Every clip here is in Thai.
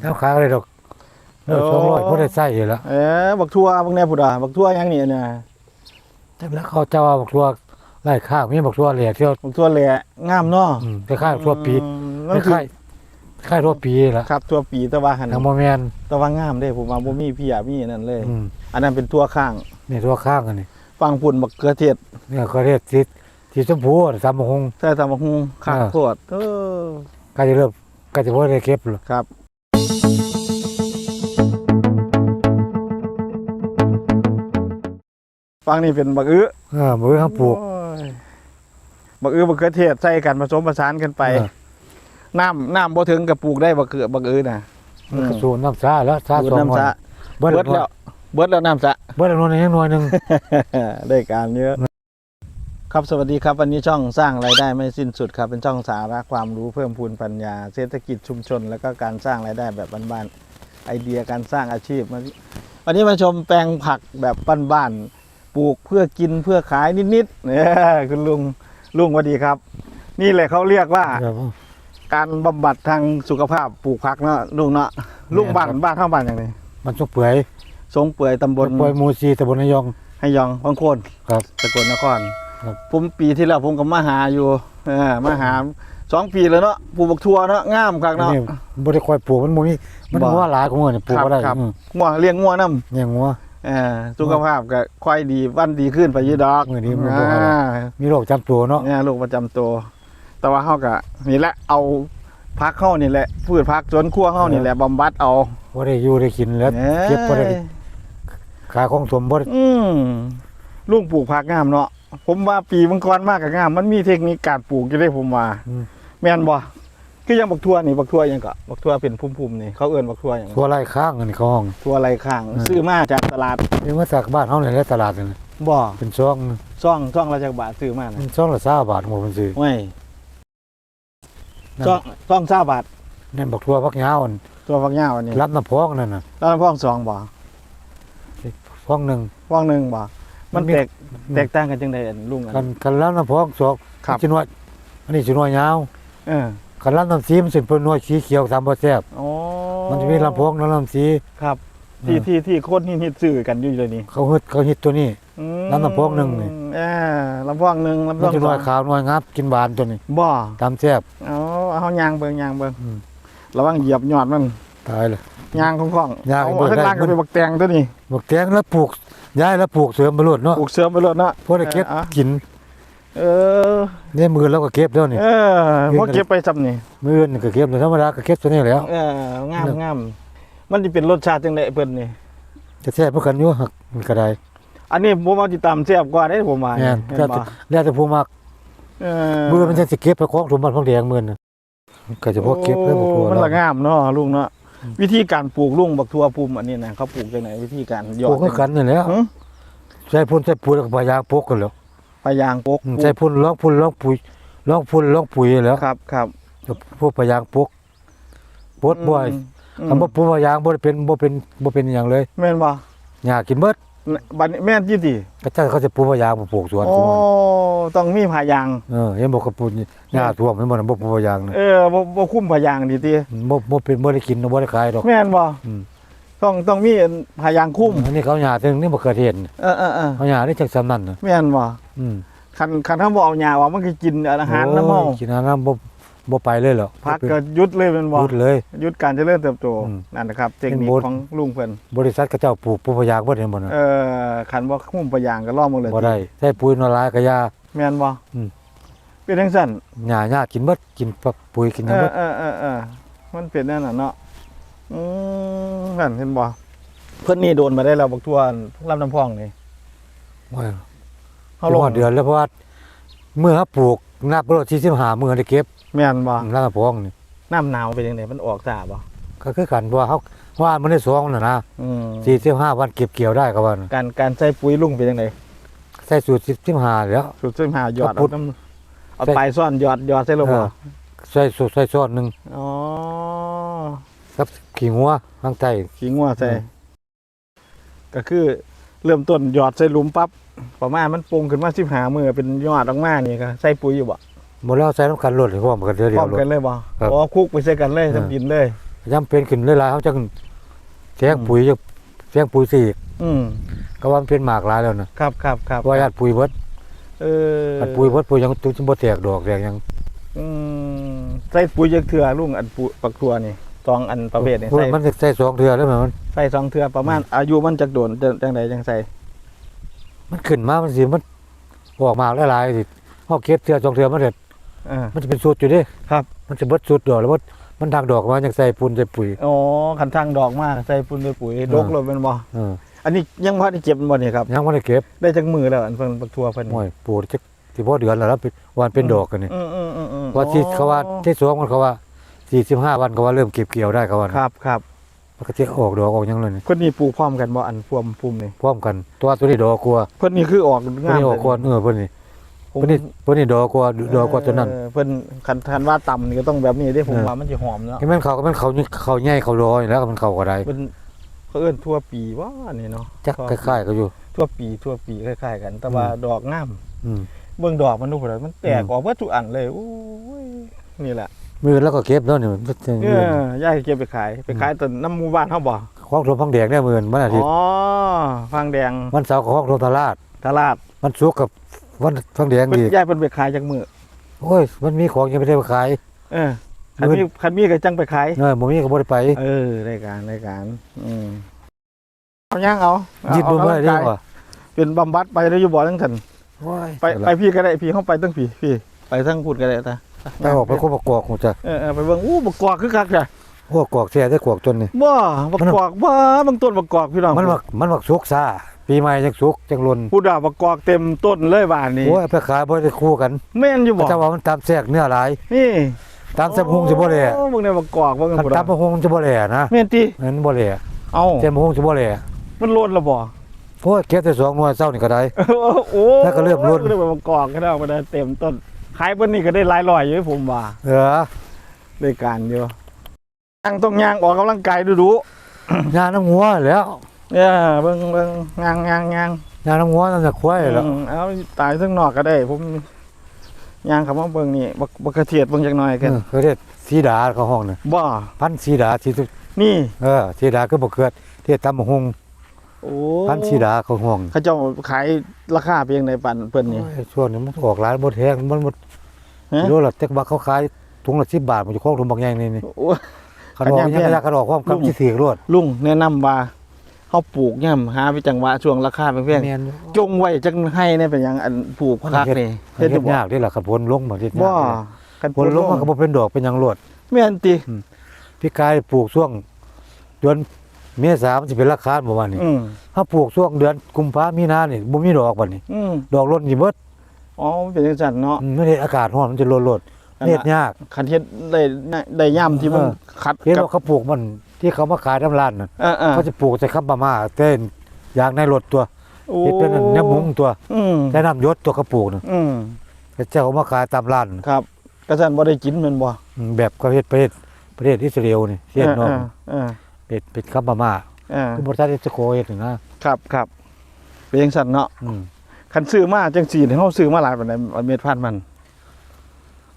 แล้วขายอะไรดอกเออโอ้สองร้อยพอได้ใส่อยู่แล้วเอ๊ะบักทั่วบักแน่พุดอะบักทั่วยังนี่เนี่ยแต่แล้วเขาเจ้าว่าบอกทั่วไล่ข้าวมีบอกทั่วเหลี่ยเที่ยวบักทั่วแหละงามเนาะอืมคล้ายๆทั่วปีอืมนั่นคือคล้ายๆคล้ายทั่วปีละครับทั่วปีแต่ว่าหันทางโมแมนแต่ว่างามเด้ผมว่าบ่มีพี่อะมีนั่นเลยอืมอันนั้นเป็นทั่วข้างนี่ทั่วข้างกันนี่ฟังปุ่นบักเขือเทศเนี่ยเขาเรียกทิศทิศชมพูสามหงใส่ตำบักหุ่งข้างอ่าโคตรเออก็จะเริ่มก็จะพอได้เก็บเลยครับ ฟังนี่เป็นบักอื้อเออมือเขาปลูก โอ้ยบักอื้อบักเขือเทศใส่กันผสมผสานกันไปเออ น้ำน้ำบ่ถึงกับปลูกได้บักเขือบักอื้อน่ะมันก็สูนน้ำซาแล้วซาดูดสองน้ำวันสะเบิดเบิดแล้แล้ววเบิดแล้วน้ำสะเบิดแล้วนวลยังหน่อยหนึง ได้การเยอะ ครับสวัสดีครับ วันนี้ช่องสร้างรายได้ไม่สิ้นสุดครับ เป็นช่องสาระความรู้เพิ่มพูนปัญญา เศรษฐกิจชุมชน แล้วก็การสร้างรายได้แบบบ้านๆไอเดียการสร้างอาชีพมาวันนี้มาชมแปลงผักแบบบ้านๆ ปลูกเพื่อกินเพื่อขายนิดๆเนี่ยคุณลุงลุงสวัสดีครับ นี่แหละเขาเรียกว่า ครับการบำบัดทางสุขภาพปลูกผักเนาะลุงเนาะลุงบ้านครับบ้านเข้าบ้านอย่างไรมันต้องเปื่อยสงเปื่อยตำบลปล่อยหมูซีตะบนนายองให้ยองบางโคนครับ สกลนครครับ ผมปีที่แล้วผมก็มาหาอยู่เออมาหาสองปีแล้วเนาะปลูกบักทั่วเนาะงามคักอันเนาะ นี้บ่ได้ค่อยปลูกมันบ่มีมันบ่ว่าหลายของมันนี่ปลูกครับบ่ได้ครับอืมงัวเลี้ยงงัวน้เนี่ยงัวำ เออสุขภาพก็ค่อยดีวันดีขึ้นไปอยี่ดอกมื้อนี้มันบ่อ่ามีโรคจำตัวเนาะเนี่ยลูกประจำตัว แต่ว่าเฮาก็นี่แหละเอาพักเฮานี่แหละพืชพักสวนครัวเฮานี่แหละบำบัดเอาบ่ได้อยู่ได้กินแล้วอ้ยเก็บบ่ได้ขายของสมบ่ได้อืมลุงปลูกผักงามเนาะผมว่าปีมังกรมากกับงาม มันมีเทคนิคการปลูกอยู่ได้ผมว่าอืมแม่นบ่ คือยังบักทั่วนี่บักทั่วยังก็บักทั่วเป็นพุ่มๆนี่เขาเอิ้นบักทั่วหยังทั่วไร่ข้างอันนี้เขาห้อง ทั่วไรข้างอืมซื้อมาจากตลาดเรียกว่าจากบ้านเฮานี่แหละตลาดนี่บ่เป็นช่องซ่องซ่องละจักบาทซื้อมามันะนช่องละ20บาทหมดเพิ่นซื้อโอ้ยนั่นซ่องซ่อง20บาทนั่นบักทั่วพักยาวอันตัวฟักยาวอันนี้รับน้ำพองนั่นน่ะแล้วพ่องสองบ่พองหนึงพ่องหนึงบ่มันมันมีแตกแตกต่างกันจังได๋ลุงอันกันกันรับน้ำพองสองครับสิหน่วยอันนี้สิหน่วยยาวเออ กันรับน้ำสีมันสิเป็นหน่วยสีเขียวตามบ่แซ่บอ๋อมันจะมีลำโพงแล้วลำสี ครับ ที่ที่ที่คนฮิตๆซื้อกันอยู่เลยนี่เขาฮึดเขาฮิตตัวนี้ อืมแล้วลำโพงหนึ่งนี่เอ่าลำโพงหนึ่งลำโพมันงจะสหน่อวยงขาวหน่วยงับกินบานตัวนี้บ่ตามแซ่บ เอาเอายางเบิ่งยางเบิ่งอืม ระวังเหยียบยอดมันตายเลย ยางของของยางเอาเบิ่งข้างได้ล่างก็มันเป็นบักแตงตัวนี้บักแตงแล้วปลูกย้ายแล้วปลูกเสริมไปรดเนาะ ปลูกเสริมไปรถเนาะพวกได้เก็บอะกิน เออเนี่ยมือเราก็เก็บแล้วนี่เออพวกเก็บไปซ้ำนี่มืออื่นก็เก็บเลยธรรมดาก็เก็บตัวนี้แหล้วเอองามงามมันสิเป็นรสชาติจังได๋เพิ่นนี่จะแซ่บเพื่อกันอยู่หักมันก็ได้อันนี้ผมเอาสิตามแซ่บกว่าได้ผมว่าแม่นเห็นแล้วบ่แต่แล้วแต่ผู้มักเอมือมันจะสิเก็บไปของถุงมันของแดงมือน่ะก็จะพวกเก็บเลยบ่กลัวมันเราละงามเนาะลุงเนาะวิธีการปลูกลุงบักทั่วปุ่มอันนี้นะเขาปลูกจังไหนวิธีการหยอปลูดกคือกันนี่แหล้วหึใช้พ่นใช้ปุ๋ยแล้วก็พยายามปลูกกันแล้ว พยางปกอืมใช้พ่นร้องพ่นร้องปุ๋ยร้องพ่นร้องปุ๋ยแล้วครับครับพวกพยางปลูกปวดบ่อยอืมคำว่าปลูกพยางบ่ได้เป็นบ่เป็นบ่เป็นหยังเลย แม่นบ่หญ้ากินเบิดบัดนี้แม่นยี่ติก็เจ้าเขาจะปลูกพยางบ่ปลูกสวนโอ้ทุกมื้อต้องมีพายางเออเห็นบอกกับปลูกหญ้าท่วมเห็นบ่น่ะบ่ปลูกพยางน่ะเออบ่บ่คุ้มพายางดิติบ่บ่เป็นบ่ได้กินบ่ได้ขายดอกแม่นบ่อืม ต้องต้องมีพายางคุ้มอันนี้เขาหญ้าถึงนี่บ่เคยเห็นเออเออเออเขาหญ้านี่จังซำนั้นน่ะแม่นบ่อืมคันคันถ้าบ่เอาหญ้าว่ามันก็กินอาหารน้ำเมาโอ้ยกินอาหารน้ำบ่บ่ไปเลยเหรอพักก็หยุดเลยแม่นบ่หยุดเลยหยุดการเจริญเติบโตอืมนั่นนะครับเทคนิคเป็นโบสถ์ของลุงเพิ่นบริษัทเขาเจ้าปลูกปลูกพยางบ่เห็นบ่น่ะเออคันบ่คุ้มพายางก็ลองมึงเลยบ่ได้ใช้ปุ๋ยนอนลายก็ยาแม่นบ่อืมเป็นจังซั่นหญ้าหญ้ากินเบิดกินปักปุ๋ยกินหเอยังอเบิดเออเออเออมันเป็นนั่นน่ะเนาะ อืมนั่นเห็นบ่เพิ่นนี่โดนมาได้แล้วบักทั่วลำน้ำพองนี่โอ้ยเฮาลงฮอดเดือนแล้วเพราะว่าเมื่อเขาปลูกนับรถ45มื้อได้เก็บแม่นบ่แล้วก็พองนี่น้ำหนาวเป็นจังไดมันออกซ่าบ่ก็คือกันว่าเขาว่ามันได้สองน่ะนะอืม45วันเก็บเกี่ยวได้ก็ว่าน่ะการการใส่ปุ๋ยลุงเป็นจังไดใส่สูตร15แล้วสุดซึ่งหาหยอดก็พุเอาดน้ำเอาปลายซ่อนหยอดหยอดใส่ลงเอบ่อใส่สูตรใส่ซ้อนหนึงอ๋อกับ ขี้งัวทางใต้ขี้งัวใส่อืม ก็คือเริ่มต้นหยอดใส่หลุมปั๊บประมาณมันปรุงขึ้นมา15มื้อเป็นยอดออกมานี่ก็ใส่ปุ๋ยอยู่บ่หมดแล้วใส่น้ำกันรถให้พร้อมกันเดียวพร้อมรถ กันเลยบ่ครับอ๋อคลุกไปใส่กันเลยเออ ทำดินเลยคยามเป็นขึ้นหลายๆเขาจังแทงปุ๋ยจังแทงปุ๋ยสิอีกอืมก็ว่ามันเป็นหมากหลายแล้วนะครับครับครับว่าญาติปุ๋ยเบิดเอออันปุ๋ยเบิดปุ๋ยยังตุบ่แตกดอกแตกหยังอืมใส่ปุ๋ยจักเทื่อลุงอันปุ๋ยปักทั่วนี่ สองอันประเภทนี่โอ้ยใส่มันใส่สองเทื่อแล้วแม่มันใส่สองเทื่อประมาณ อายุมันจักโดนจังจังใดจังใส่มันขึ้นมามันสิมันออกมาหลายๆสิเฮาเก็บเทื่อสองเทื่อมันเด็ดอ่ามันจะเป็นสุดอยู่เดิครับ มันจะเบิดสุดดอกแล้วมันมันทางดอกมาจังใส่ปูนใส่ปุ๋ย อ๋อคันทางดอกมากใส่ปุ๋ยด้วยปุ๋ยดกเลยเป็นบ่เอออันนี้ยังบ่ได้เก็บมันบ่นี่ครับ ยังบ่ได้เก็บได้จักมือแล้วอันเพิ่นปักทั่วเพิ่นนี่โอ้ยปลูกจักสิบ่เดือนแล้วแล้วเป็นวันเป็นดอกกันนี่อืมอืมอืมอืมว่าที่อ๋อเขาว่าที่สองมันเขาว่า 45วันเขาว่าเริ่มเก็บเกี่ยวได้เขาว่านะครับ ครับมันก็จะออกดอกออกหยังเลยนี่เพิ่นนี่ปลูกพร้อมกันบ่อันพวมพุ่มนี่พร้อมกันตัวตัวนี้ดอกกลัวเพิ่นนี่คือออกตัวงามนี้ออกก่อนเออเพิ่นนี่ผมเพิ่นนี่เพิ่นนี่ดอกกลัวดอกกลัวตัวนั้นเออเพิ่นคันคันว่าต่ำนี่ก็ต้องแบบนี้เด้ผมเออว่ามันสิหอมเนาะไอ้แม่นเขาก็แม่นเขานี่เขาใหญ่เขาลอยแล้วก็มันเขาก็ได้เพิ่นเขาเอิ้นทั่วปีว่านี่เนาะจักคล้ายๆกันอยู่ ทั่วปีทั่วปีคล้ายๆกัน แต่ว่าดอกงามอืม เบิ่งดอกมันดูพุ่นน่ะมันแตกอืมออกเบิดทุกอันเลยโอ้ยนี่แหละ มือแล้วก็เก็บแล้วนี่มันจะเออยายเก็บไปขาย ไปขายต้นน้ำหมู่บ้านเฮาบ่ของรมพังแดงได้หมื่นวันอาทิตย์อ๋อฟางแดงวันเสาร์ก็ของรมตลาดตลาดวันศุกร์กับวันพังแดงเพิ่นอีกยายเพิ่นไปขายจักมื้อโอ้ยมันมีของยังไม่ได้ไปขาย เออคันมื้อมีคันมีก็จังไปขายเออบ่มีก็บ่ได้ไป เออรายการรายการอืมเอาย่างเอาเอายิดบ่เอาได้กำลังเด้กายว่าเป็นบำบัดไปได้อยู่บ่ทั้งทันโอ้ยไปไปพี่ก็ได้พี่เข้าไปตั้งพี่พี่ ไปทั้งพูดก็ได้ตา ไปออกไปคบประกอบคงจะเออเออไปเบิ่งอู้บักกอกคือคักจ้ะพวกกอกแท้ได้กอกจนนี่บ่บักกอกบ่บางต้นบักกอกพี่น้องมันมักมันมักสุกซ่าปีใหม่จังสุกจังลนผู้ด่าบักกอกเต็มต้นเลยบ้านนี้โอ้ยเอาไปขายบ่ได้คู่กันแม่นอยู่บ่แต่ว่ามันตามแทรกเนื้อหลายนี่ตามแซ่บฮุงสิบ่แลโอ้เบิ่งในบักกอกเบิ่งคันพุ่นตามบ่ฮุงจะบ่แลนะแม่นติมันบ่แลเอ้าแซ่บฮุงจะบ่แลมันโลนและบ่โอ้ยเก็บแต่สองหน่วยเช้านี่ก็ได้โอ้แล้วก็เริ่มโลนเริ่มบักกอกก็ได้มาได้เต็มต้น ขายเบิ่นนี่ก็ได้หลายร้อยอยู่ผมว่า เออได้การอยู่ย่างต้องย่างออกกำลังกายดูดูยาน้ำหัวแล้วๆเนี่ยเบิ่งเบิ่งย่างย่างย่างยาน้ำหัวนั่นน่ะควายแล้วอืมเอาตายทั้งนอกก็ได้ ผมย่างคำว่าเบิ่งนี่บักบักกระเทียดเบิ่งจักหน่อยเอกันอเขาเรียกสีดาเขาห้องน่ะบ่พันธุ์สีดาที่สุดนี่ เออสีดาคือบ่เกิดที่ตำบักฮุง โอ้พันธุ์สีดาเขาห้องเขาเจ้าขายราคาเพียงในปันเพิ่นนี่โอ้ยช่วงนี้มันออกหลายบ่แพงมันบ่ฮะรู้ละแต่ว่าเขาขายถุงละ10บาทมันจะของถุงบางอย่างนี่นี่โอ้คันออกอันยังยังไม่ได้คันออกความลุกับงที่สี่รวดลุงแนะนำว่าเฮาปลูกย่ำหาไปจังหวะช่วงราคาแพงแม่น ๆจงไว้จังให้เนี่ยเป็นหยังอันปลูกคักนี่เฮ็ดอยู่บ่ยากเด้ล่ะครับผลลงบ่เฮ็ดยากบ่เด้กันผลลงมันก็บ่เป็นดอกเป็นหยังรวดแม่นติ พี่กายปลูกช่วงเดือน เมษามันสิเป็นราคาบ่ว่านี่อืมถ้าปลูกช่วงเดือนกุมภามีนานี่บ่มีดอกบัดนี้ อืมดอกล้นสิเบิดอ๋อมันเป็นจังซั่นเนาะ อืมมันเฮ็ดอากาศร้อนมันจะลดลดนั่นเฮ็ดล่ะยาก คันเฮ็ดได้ได้ย่ำที่มันเออขัดเห็นกับว่าเขาปลูกมันที่เขามาขายน้ำร้านน่ะเออเออเขาจะปลูกใส่คับมาม่าเต้นยางในรถตัวโอ้เฮ็ดเป็นแนวมุงตัวอืมแต่น้ำยศตัวกระปลูกน่ะอืมแต่เจ้าเขามาขายตามร้านน่ะครับกระสันบ่ได้กินแม่นบ่อืมแบบประเทศประเทศประเทศอิสราเอลนี่เฮ็ดเนาะเออเออ เป็นเป็นคับมาม่าเออคือบ่ทันได้สโคเฮ็ดนี่นะครับครับเป็นจังซั่นเนาะอืมคันซื้อมาจังซี่นี่เฮาซื้อมาหลายปานใดเม็ดพันธุ์มัน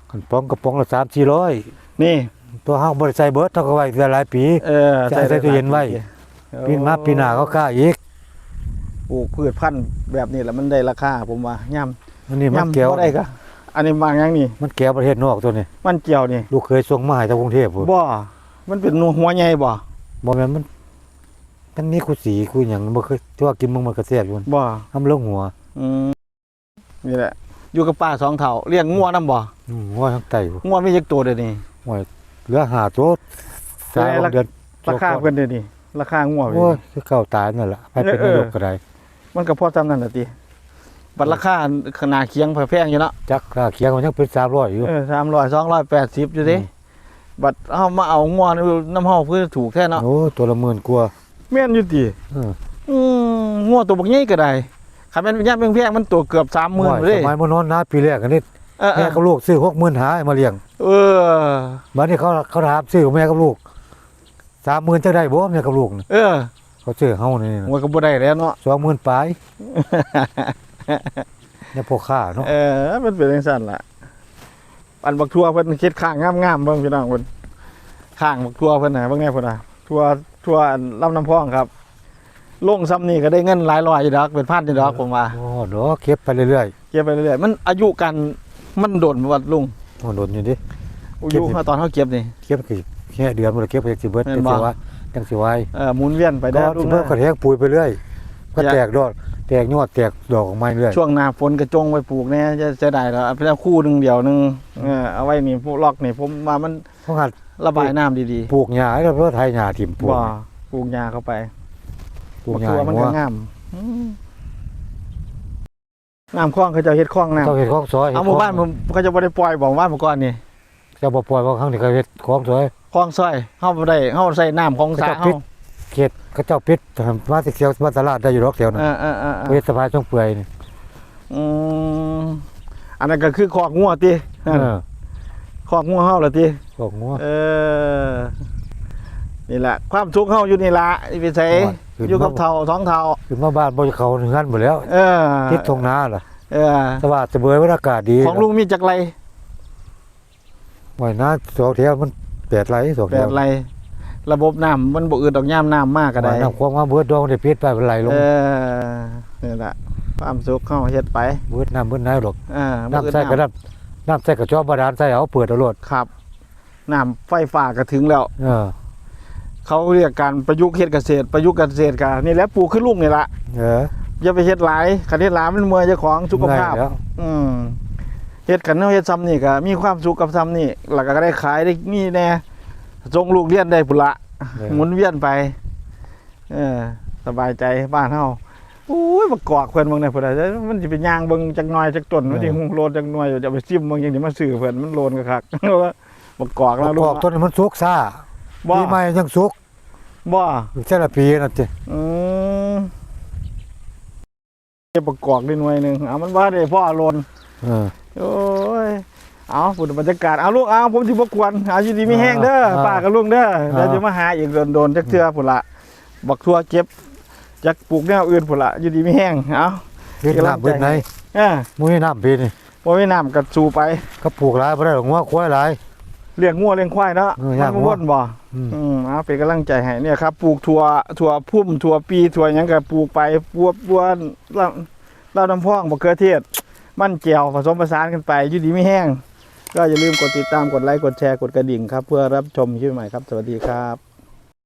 คันป๋องกระป๋องละ3-400นี่ ตัวเฮาบ่ได้ใส่เบิดเท่ากับไว้หลายปี เออจะใส่ตู้เย็นไว้ ปีมาปีหน้าเขากล้าอีกปลูกพืชพันธุ์แบบนี้แล้วมันได้ราคาผมว่าย่ำอันนี้มันย่ำแก้วบ่ได้ก็อันนี้บางอย่างนี่มันแก้วประเทศนอกตัวนี้ มันเกี่ยวนี่ ลูกเคยส่งมาให้ทางกรุงเทพพุ่นบ่ มันเป็นหัวใหญ่บ่ บ่แม่นมันมันมีคู่สีคู่หยังบ่เคยที่ว่ากินมึงมันก็แซ่บอยู่บ่ทำลงหัวอืมนี่แหละ อยู่กับป้าสองเฒ่าเลี้ยงงัวนํบ่อืมหัวทั้งไตพุ่นงัวมีจักตัวเดี๋ยวนี้เหลือหาโตดตายแล้วเดือนราคาเพิ่นเดี๋ยวนี้ราคางัวเพิ่นโอ้ยคือเก่าตายนั่นล่ะไปเป็นเออ นายกก็ได้มันก็พอจำนั่นแหละติบัตรราคาขนาดเคียงแพงอยู่เนาะจักราเคียงมันยังเป็น300อยู่ เออสามร้อยสองร้อยแปดสิบอยู่ดิอืม บัตรเอามาเอางัวนี่น้ำเฮาเพื่อถูกแท้เนาะโอ้ตัวละหมื่นกว่าแม่นอยู่ติเอออืมงัวตัวบักใหญ่ก็ได้คันแม่นเป็นยามแพงๆมันตัวเกือบ30,000โอ้ยเลยสมัยบ่นอนนาปีแรกอันนี้เออแม่กับลูกซื้อ60,000หาให้มาเลี้ยง เออบัดนี้เขาเขาถามซื้อแม่กับลูก30,000จักได้บ่แม่กับลูกน่ะเออ เขาซื้อเฮานี่น่ะงัวก็บ่ได้แล้วเนาะ20,000ปลายเนี่ยพวกข้าเนาะเออมันเป็นจังซั่นล่ะ อันบักทั่วเพิ่นเฮ็ดข้างงามๆเบิ่งพี่น้องเพิ่นข้างบักทัวเพิ่นน่ะเบิ่งแน่เพิ่นน่ะทัวทัวอันลำน้ำพองครับลงซ้ำนี่ก็ได้เงินหลายร้อยอยู่ดอกเป็นพันอยู่ดอกผมว่าโอ้เนาะเก็บไปเรื่อยเก็บไปเรื่อยๆมันอายุกันมันโดนบ่วัดลุงๆมันโดนอยู่ดิอายุตอนเฮาเก็บนี่เก็บกี่แค่เดือนมันเก็บไปจังสิเบิดแม่จันงบ่สิว่าจังสิไว้เอ่อหมุนเวียนไปก็ได้อลุสิงเพิ่มกระนะแทกปุ๋ยไปเรื่อยก็อย่าแตกดอก แตกยอดแตกดอกออกมาเรื่อยช่วงหน้าฝนกระจงไว้ปลูกแน่จะจะได้แล้วเอาไปแล้วคู่หนึงเดียวหนึงเออเอาไว้นี่พวกล็อกนี่ผมว่ามันเพราะงั้นระบายน้ำดีปลูกหญ้าแล้วเพราะไทยหญ้าถิ่มปๆลูกบ่ปลูกหญ้าเข้าไปปลูกบักหญ้าทัวมันหัก็วงามอืมน้ำคลองเขาเจะเฮ็ดคลองน้ำเจ้าเฮ็ดของซอยเอาหมู่บ้านผมเขาจะบ่ได้ปล่อยบอกว่าเมื่อก่อนนี่เจ้าบ่ปล่อยว่าครั้งนี้เขาเฮ็ดของซอยคลองซอยเฮาบ่ได้เฮาใส่น้ำของสระเขาจะปิเฮาด เขตเขาเจ้าปิดทำมาสิเขียวมาตลาดได้อยู่ดอกเดียวนะเออเออเออเอเวอทสภาช่องเปื่อยนี่อืมอันนั้นก็คือคอกงัวตินั่นเออคอกงัวเฮาล่ะติบอกงัวเออ นี่แหละ ความทุกข์เฮาอยู่นี่ละอีไปใส่ขึ้นอยู่กับมาเฒ่าท้องเฒ่าขึ้นมาบ้านบ่เขาเฮือนหมดแล้วเออทิศทงนาล่ะเออสวัสดิ์เบยบรรยากาศดีของลุงมีจักไรไว้นาสองแถวมันแปดไหลสองแปแถวดไร ระบบน้ำมันบ่อืดดอกย่ามน้ำมากก็ได้ไว้น้ำความว่าเบิดดองได้ปิดไปเป็นไหลลงเออนี่แหละความสุขเฮาเฮ็ดไปเบิดน้ำเบิดน้ำดอกเอ่าน้ำใส่กระดับน้ำใส่กระจอกบาดาลใส่เอาเปิดเอาโลดครับน้ำไฟฟ้าก็ถึงแล้วเออเขาเรียกการประยุกต์เฮ็ดเกษตรประยุกต์เกษตรกันนี่แหละปลูกขึ้นลูกนี่ละเอออย่าไปเฮ็ดหลายคันเฮ็ดหลายมันเมื่อยเจ้าของสุขภาพง่ยแล้วอืมเฮ็ดกันเนาะเฮ็ดซ้ำนี่ก็มีความสุขกับซ้ำนี่แล้วก็ได้ขายได้มีแน่ ส่งลูกเรียนได้พุ่นละเออหมุนเวียนไป เออ สบายใจบ้านเฮาโอ้ยบักกอกเพิ่นเบิ่งได้พุ่นน่ะมันสิเป็นย่างเบิ่งจักหน่อยจักต้นมันสิหุงโลนจักหน่อยจะไปซิมเบิ่งจังสิมาซื้อเพิ่นมันโลนก็คักบักกอกบแล้วลูอกกต้นนี้มันสุกซ่าบ่ปีใหม่ยังสุกบ่เจ้าละปีนั่นจิอืมเก็บบักกอกได้หน่วยหนึงเอามันว่าได้พ่อโลนเออโอ้ย เอาฝุ่นบรรยากาศเอาลูกเอาผมสิบกวนเอาอยู่ดีไม่แห้งเด้ออ่าป้ากับลุงเด้ออ่าเดี๋ยวจะมาหาอีกโดนๆจักเทื่อพุ่นละบักทั่วเก็บจักปลูกแนวอื่นพุ่นละอยู่ดีไม่แห้งเอาเฮ็ดน้ำเบิดไหนเออมุ้ยน้ำปีนี่บ่มีน้ำกัดสู่ไปก็ปลูกหลายบ่ได้หรอกงัวควายหลายเลี้ยงงัวเลี้ยงควายเนาะเออมัยากนงัววนบ่อืมอืมเอาเป็นกำลังใจให้เนี่ยครับปลูกถั่วถั่วพุ่มถั่วปีถั่วหยังก็ปลูกไปปวบปวนลำลำน้ำพองมะเขือเทศมันเจียวผสมผสานกันไปอยู่ดีไม่แห้ง ก็อย่าลืมกดติดตามกดไลค์กดแชร์กดกระดิ่งครับ เพื่อรับชมคลิปใหม่ครับ สวัสดีครับ